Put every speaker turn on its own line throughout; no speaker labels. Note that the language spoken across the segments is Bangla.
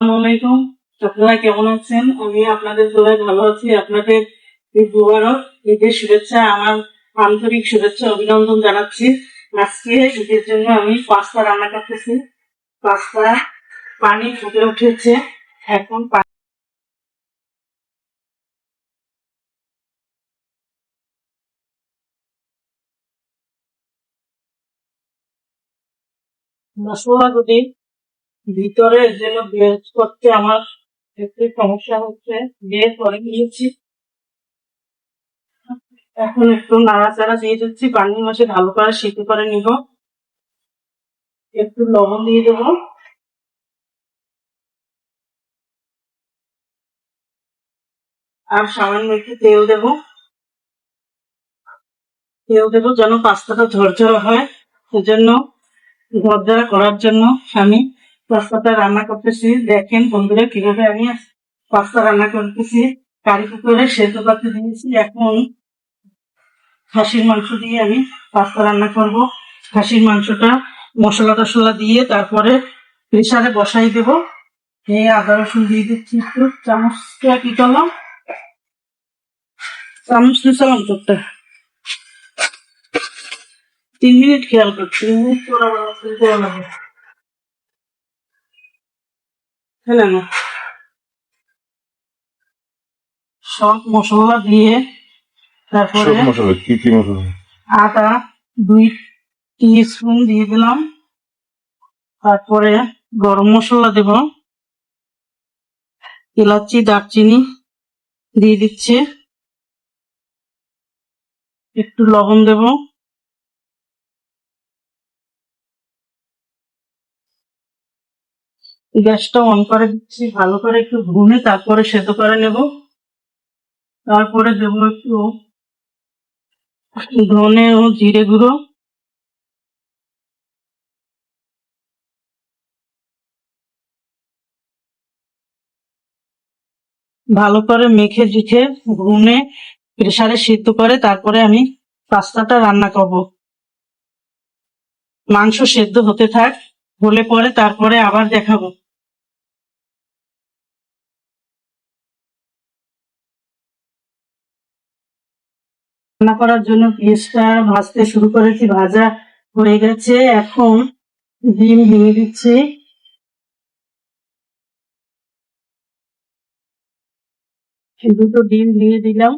আসসালামাইকুম আপনারা কেমন আছেন? আমি আপনাদের সবাই ভালো আছি। আপনাদের দুবারও ঈদের শুভেচ্ছা, আমার আন্তরিক শুভেচ্ছা, অভিনন্দন জানাচ্ছি। আজকে ঈদের জন্য আমি পাস্তা রান্না করতেছি। পাস্তা পানি ফুটে উঠেছে। এখন পা- মশলাগুলি ভিতরে যেন বের করতে আমার একটু সমস্যা হচ্ছে, বের করে নিয়েছি। এখন একটু নাড়াচাড়া দিয়ে দিচ্ছি পানির মাসে ভালো করে সিদ্ধ করে নিব। একটু লবণ দিয়ে দেবো। আর সামান্য একটু তেল দেব। তেল দেবো যেন পাস্তাটা ঝরঝরে হয়। সেজন্য ঝরঝরা করার জন্য আমি পাস্তাটা রান্না করতেছি, দেখেন বন্ধুরা কীভাবে আমি পাস্তা রান্না করতেছি। কারি কুকারে সেদ্ধ করতে দিয়েছি এখন খাসির মাংস দিয়ে আমি পাস্তা রান্না করব। খাসির মাংসটা মশলা টশলা দিয়ে তারপরে প্রেসারে বসাই দেব। এই আদা রসুন দিয়ে দিচ্ছি একটু। চামচটা কি করলাম? চামচ দিয়েছিলাম তোরটা তিন মিনিট খেয়াল কর তিন মিনিট দেওয়া লাগে ফেলে না? সব মশলা দিয়ে তারপরে
মশলা কি কি মশলা?
আদা দুই স্পুন দিয়ে দিলাম। তারপরে গরম মশলা দেব। এলাচি দারচিনি দিয়ে দিচ্ছে। একটু লবণ দেব। গ্যাসটা অন করে দিচ্ছি, ভালো করে একটু ভুনে তারপরে সেদ্ধ করে নেব। তারপরে দেবো একটু ধনে ও জিরে গুঁড়ো। ভালো করে মেখে জুখে ভুনে প্রেসারে সিদ্ধ করে তারপরে আমি পাস্তাটা রান্না করব। মাংস সেদ্ধ হতে থাক। হলে পরে তারপরে আবার দেখাবো। রান্না করার জন্য পেঁয়াজটা ভাজতে শুরু করেছি, ভাজা হয়ে গেছে। এখন ডিম ভেঙে দিচ্ছি। দুটো ডিম দিয়ে দিলাম।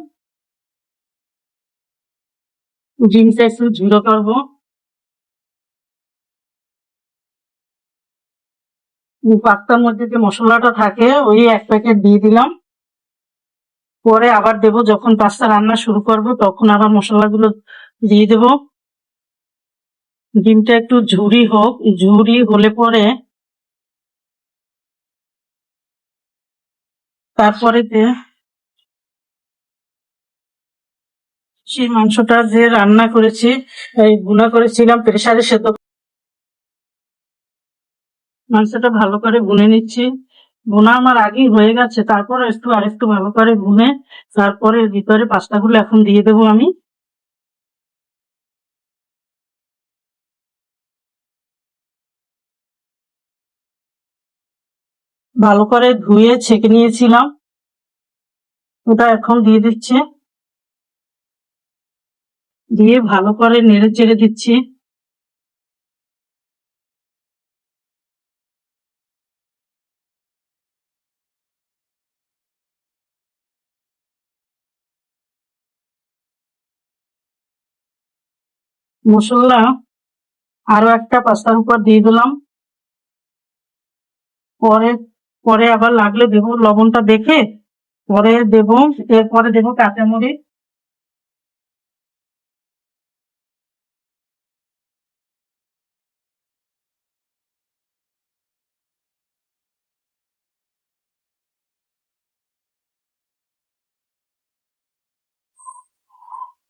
ডিমটা একটু ঝুড়ো করব। পাস্তার মধ্যে যে মশলাটা থাকে, ওই এক প্যাকেট দিয়ে দিলাম। পরে আবার দেব, যখন পাস্তা রান্না শুরু করব, তখন আবার মশলাগুলো দিয়ে দেব। ডিমটা একটু ঝুরি হোক, ঝুরি হলে পরে তারপরে সেই মাংসটা যে রান্না করেছি গুনা করেছিলাম, প্রেসারে সেদ্ধ মাংসটা ভালো করে ভুনে নিচ্ছি। বোনা আমার আগেই হয়ে গেছে, তারপরে একটু আর একটু ভালো করে ভুনে তারপরে ভিতরে পাস্তাগুলো এখন দিয়ে দেবো আমি। ভালো করে ধুয়ে ছেঁকে নিয়েছিলাম। ওটা এখন দিয়ে দিচ্ছে। দিয়ে ভালো করে নেড়ে চেড়ে দিচ্ছি। মশলা আরও একটা পাস্তার উপর দিয়ে দিলাম। পরে পরে আবার লাগলে দেবো লবণটা দেখে, পরে দেবো, এরপরে দেবো কাঁচামরিচ।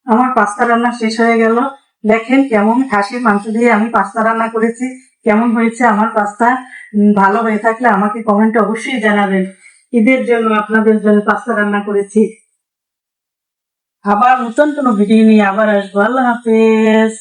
আমার পাস্তা রান্না শেষ হয়ে গেল। দেখেন কেমন খাসির মাংস দিয়ে আমি পাস্তা রান্না করেছি, কেমন হয়েছে আমার পাস্তা ভালো হয়ে থাকলে আমাকে কমেন্টে অবশ্যই জানাবেন। ঈদের জন্য আপনাদের জন্য পাস্তা রান্না করেছি। আবার নতুন কোনো ভিডিও নিয়ে আবার আসব। আল্লাহ হাফেজ।